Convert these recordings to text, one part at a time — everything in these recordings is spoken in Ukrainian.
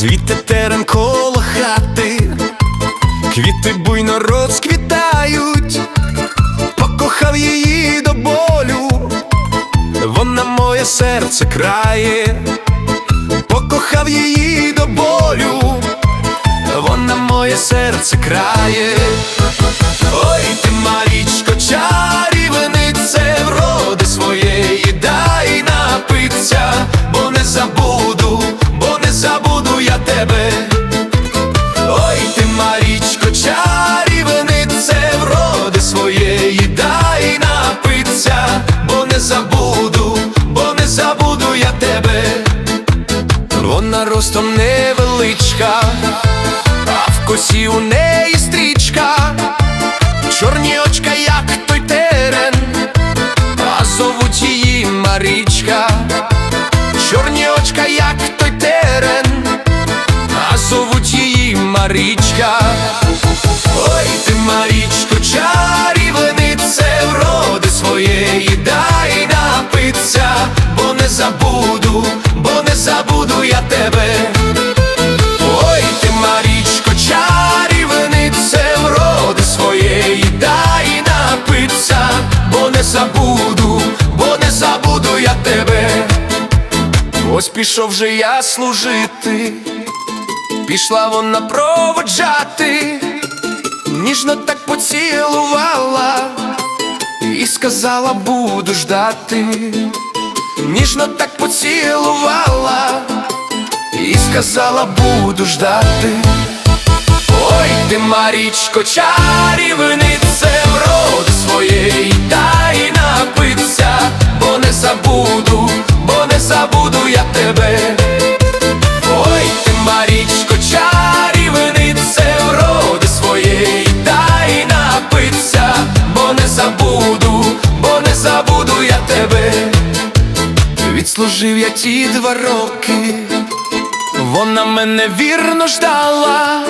Цвіте терен коло хати, квіти буйно розквітають, покохав її до болю, вона моє серце крає, покохав її до болю, вона моє серце крає. Вона ростом невеличка, а в косі у неї стрічка, чорні очка, як той терен, а зовуть її Марічка, чорні очка, як той терен, а зовуть її Марічка. Ой, ти Марічко, чарівнице, вроди своєї дай напиться, бо не забуду, забуду я тебе. Ой, ти Марічко, чарівнице, вроди своєї дай напиться, бо не забуду, бо не забуду я тебе. Ось пішов же я служити, пішла вона проводжати, ніжно так поцілувала. І сказала, буду ждати, ніжно так поцілувала сказала, буду ждати. Ой, ти Марічко, чарівнице, вроди своєї дай напиться, бо не забуду, бо не забуду я тебе. Ой, ти Марічко, чарівнице, вроди своєї дай напиться, бо не забуду, бо не забуду я тебе. Відслужив я ті два роки, вона мене вірно ждала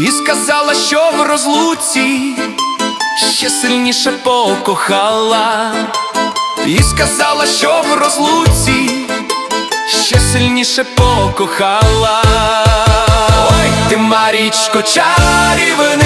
і сказала, що в розлуці ще сильніше покохала, і сказала, що в розлуці ще сильніше покохала. Ой, ти Марічко, чарівнице,